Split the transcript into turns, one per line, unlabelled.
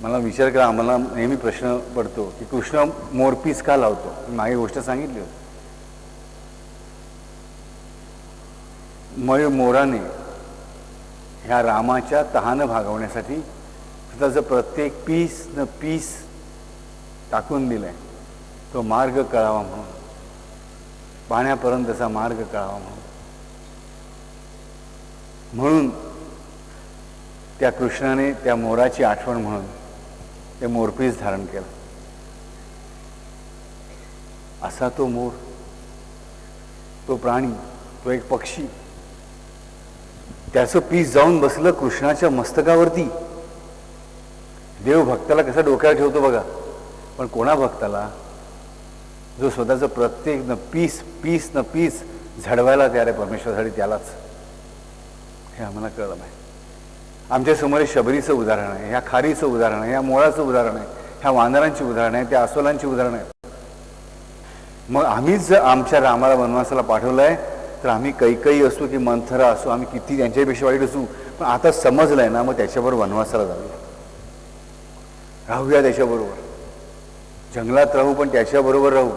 मला विचार करा आम्हाला नेहमी प्रश्न पडतो की कृष्ण मोरपीस का लावतो? मी मागे गोष्ट सांगितली होती. मय मोराने ह्या रामाच्या तहानं भागवण्यासाठी स्वतःचं प्रत्येक पीस न पीस टाकून दिलंय. तो मार्ग कळावा म्हणून. पाण्यापर्यंतचा मार्ग कळावा म्हणून. म्हणून त्या कृष्णाने त्या मोराची आठवण म्हणून ते मोरपीस धारण केलं. असा तो मोर तो प्राणी तो एक पक्षी त्याचं पीस जाऊन बसलं कृष्णाच्या मस्तकावरती. देव भक्ताला कसा डोक्यावर ठेवतो बघा पण कोणा भक्ताला? जो स्वतःचं प्रत्येक न पीस पीस न पीस झडवायला तयार आहे परमेश्वरासाठी त्यालाच. हे आम्हाला कळलं नाही आमच्यासमोर शबरीचं उदाहरण आहे ह्या खारीचं उदाहरण आहे ह्या मोळाचं उदाहरण आहे ह्या वानरांची उदाहरणं आहे त्या अस्वलांची उदाहरणं आहेत मग आम्हीच जर आमच्या रामाला वनवासाला पाठवलं आहे तर आम्ही कैकई असू की मंथरा असू आम्ही किती त्यांच्यापेक्षा वाईट असू पण आता समजलं आहे ना मग त्याच्याबरोबर वनवासाला जाऊया. राहूया त्याच्याबरोबर. जंगलात राहू पण त्याच्याबरोबर राहू.